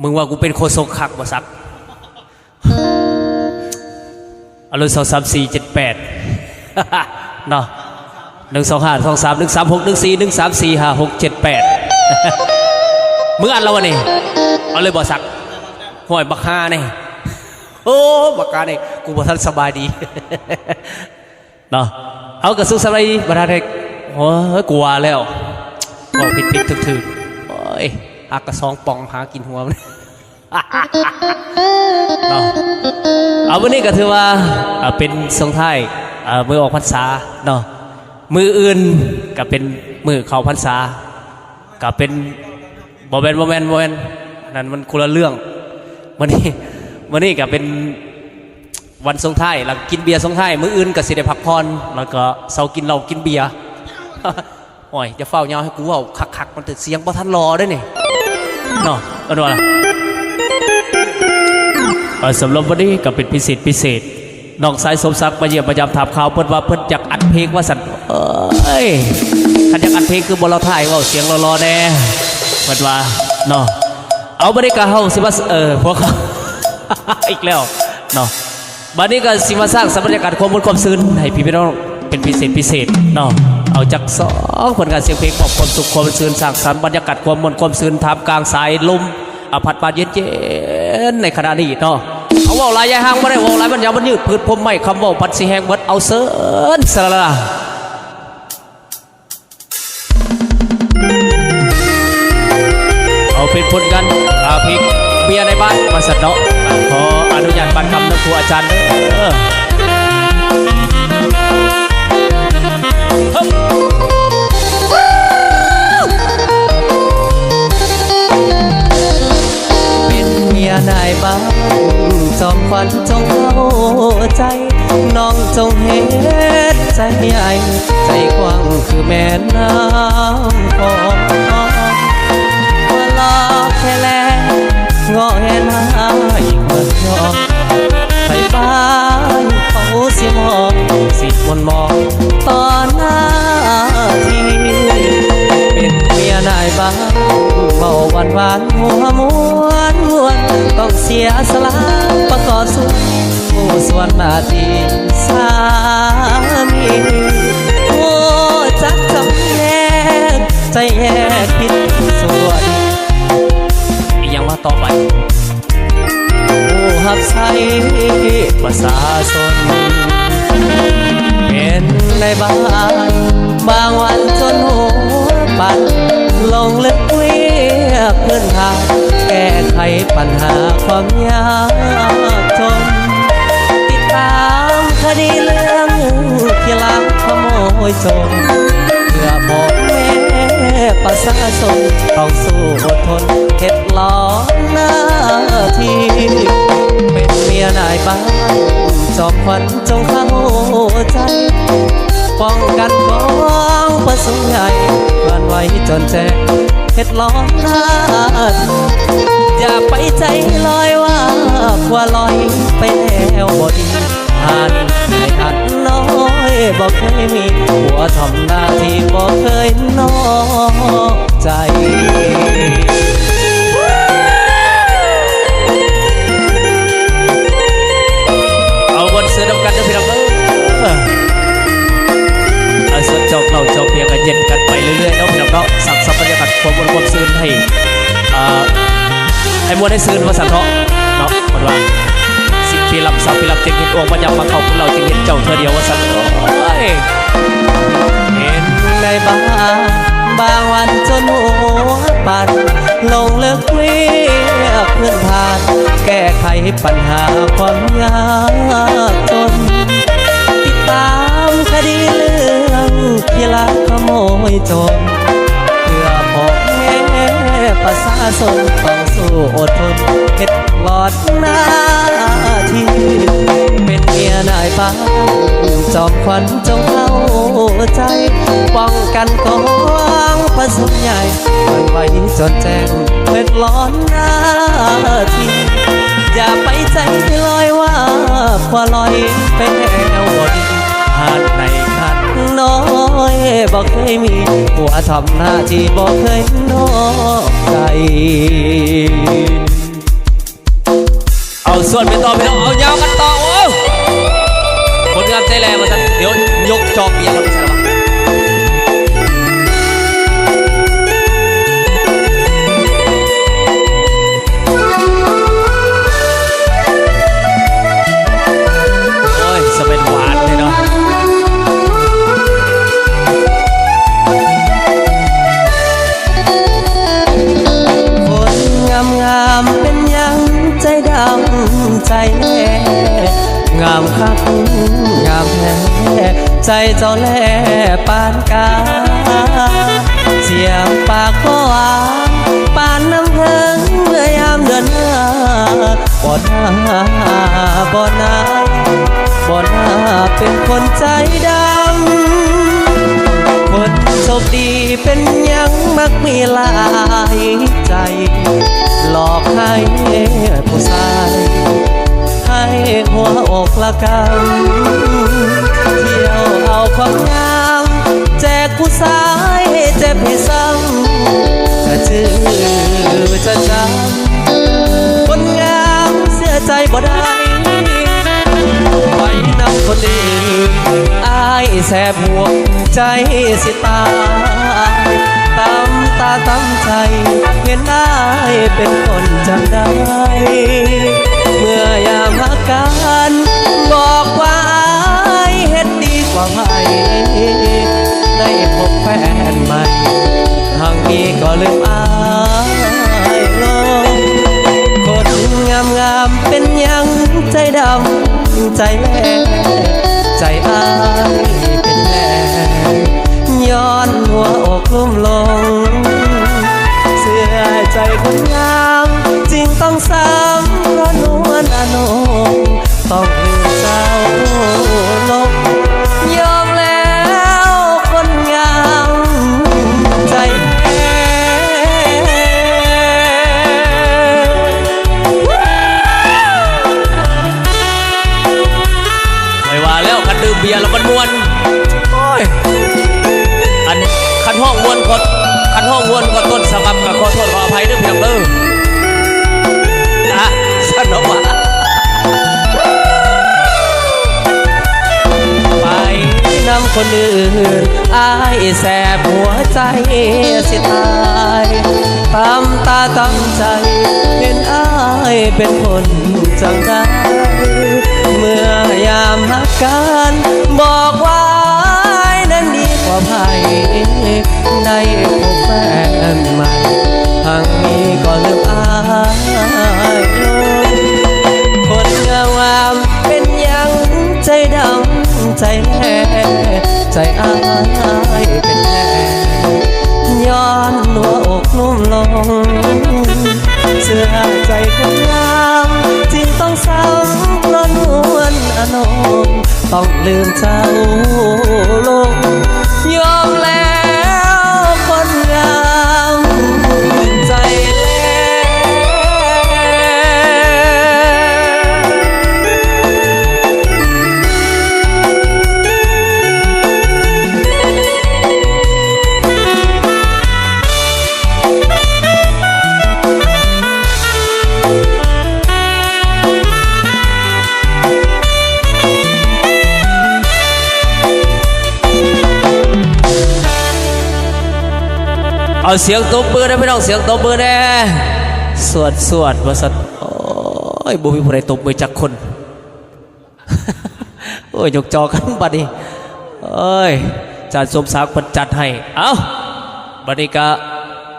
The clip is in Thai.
มึงว่ากูเป็นโคศกคักบ่ซักอาเลยสองสามสี่เจ็ดแปดเนาะหนึ่งสองห้าสองสามหนึ่งสามหกหนึ่งสี่หนึ่งสามสี่ห้าหกเจ็ดแปดมึงอันแล้ววะนี่เอาเลยบ่ซักห่วยบักฮาเนี่ยโอ้บักฮาเนี่ยกูบ่ทันสบายดีเนาะเอากระสุนสบายดีบัดเด็กโอ้ยกลัวแล้วบอกผิดผิดถึกถึกโอ้ย หากระซองป่องหากินหัวมันเนาะเอาวันนี้ก็ถือว่าเป็นทรงไทายมือออกพรรษาเนาะมืออื่นก็เป็นมือเข้าพรรษาก็เป็นบอแมนบอแมนบอแมนนั่นมันคนละเรื่องวันนี้วันนี้ก็เป็นวันทรงไทายแล้วกินเบียร์ทรงไทายมืออื่นก็สิได้พักผ่อนแล้วก็เสากินเหล้ากินเบียร์โอ้ยจะเฝ้าเงาให้กูเว่าคักๆมันแต่เสียงบ่ทันรอได้นี่ เนาะเอาดูล่ะสำหรับวันนี้ก็เป็นพิเศษพิเศษน้องสายสมศักดิ์มาเยี่ยมประจำถามข่าวเพิ่นว่าเพิ่นอยากอัดเพลงว่าสันเอ้ยคันอยากอัดเพลงคือบอเราถ่ายว่าเสียงรอๆแน่เพิ่นว่าเนาะเอาบัดนี้ก็เฮาสิมาเออพวกเขาอีกแล้วเนาะบัดนี้ก็สิมาสร้างสบรรยากาศความมวลความซื่นให้พี่พี่น้อง เป็นพิเศษพิเศษเนาะเอาจากสองผลงานเสียงเพลงมอบความสุขความซื่นสร้างสรรค์บรรยากาศความมวลความซื่นทามกลางสายลมอาผัดปาดเย็นเย็นในขณะนี้เนาะเอาว่าลายยายห่างไมาได้ว่าลายมันยาวมันยืดพืชพมไม่คำว่าพัดสีแหงเบิดเอาเสิร์นสละเอาเป็นผลกันอาพิกเบียในบ้านมาสัตว์เนาะขออนุญาตบันคำนักครูอาจารย์เด้อ บ้านจอมควันจงเข้าใจน้องจงเฮ็ดใจใหญ่ใจกว้างคือแม่น้ำคลองว่าลอแค่แลงอแหน้า วนหน้าที่สามีโอ้จักจำแนกใจแยกผิดส่วนย่างว่าต่อไปผู้หับใช้ประชาชนเป็นในบ้านบางวันจนหัวปันลงลึกเวียกพื้นทางแก้ไขปัญหาความยาก ดีเรื่องที่ลักขโมยโจรเพื่อบอกแม่ประชาชนต้องสู้อดทนเข็ดหลอนหน้าที่เป็นเมียนายบ้านจอบขวัญจงเข้าใจป้องกันกองประสงค์ใหญ่วันไว้จนแจ้งเห็ดล้อมหน้าทีอย่าไปใจลอยว่าควาลอยไปแล้วบ่ดี หันให้หันน้อยบ่เคยมีหัวทำหน้าที่บ่เคยนอกใจเอาบนเสือดำกันจะพี่น้องเด้อเอาเจอกเราจอกเบียร์กันเย็นกันไปเรื่อยๆเนาะพี่น้องเนาะสั่งสับบรรยากาศความวลความซื่นให้ให้มวลให้ซื่นว่าสันเนาะเนาะมันว่า สิปีลำสาวปีลำจึงเห็นองค์ปัญญามาเข้าพวกเราจึงเห็นเจ้าเธอเดียวว่าสันโอ้ยเห็นในบ้านบางวันจนหัวปันลงเลิกเวียกเพื่อนผ่าน แก้ไขปัญหาความยากจนติดตามคดีเรื่องที่ลักขโมยจรเพื่อพ่อแม่ประชาชนต้องสู้อดทนเฮ็ดหลอดน้า ที่เป็นเมียนายบ้าจอมขวัญจงเข้าใจ ป้องกันกองประสงใหญ่มันไว้จนแจ้งเพ็ดร้อนหน้าทีอย่าไปใจลอยว่าควาลอยไปแล้วบดีหาดในขัดน้อยบอกเคยมีหัวทำหน้าที่บอกเคยนอกใจาส่วนไปต่อไปน้องเอายาวกันต่อโอ้ผลงานใจแรงมาสันเดี๋ยวยกจอกเบียร์กันไป ใจแน่งามคักงามแท้ใจเจ้าแล่ปานกา เสียงปากก็หวานปานน้ำเพิงเมื่อยามเดือนหน้าบ่หน้าบ่หน้าบ่หน้าเป็นคนใจดำคนโชคดีเป็นยังมักมีหลายใจ หลอกให้ผู้ชาย ให้หัวอกละกันเที่ยวเอาความงามแจกผู้ชายเจ็บให้ซ้ำจะชื่อจะจำคนงามเสียใจบ่ได้ไปนำคนอื่นอายแสบหัวใจสิตายตามตาตามใจเห็นอายเป็นคนจังได้ เมื่อยามาการบอกว่าอายเห็นดีกว่าใครได้พบแฟนใหม่ทางนี้ก็ลืมอายลงคนงามงามๆเป็นยังใจดำใจแม่ใจอายเป็นแม่ย้อนหัวอกลุ่มลง คนอื่นอายแสบหัวใจสิตายตามตาตามใจเห็นอายเป็นคนจังได้เมื่อยามหักกันบอกว่าอายนั้นดีกว่าไผได้พบแฟนใหม่ทางนี้ก็ลืมอายลงคนงามเป็นยังใจดำใจแน ชื่อใจคนงามจึงต้องซ้ำเพราะนวลอนงต้องลืมเจ้าลง เอาเสียงตบมือนะพี่น้องเสียงตบมือแน่สวดสวดว่าสัตโอ้ยบุมีผู้ใดตบมือจากคน โอ้ยยกจอกันบัดนี้เอ้ยจานสมศักดิ์จัดให้ เอ้าบัดนี้ก็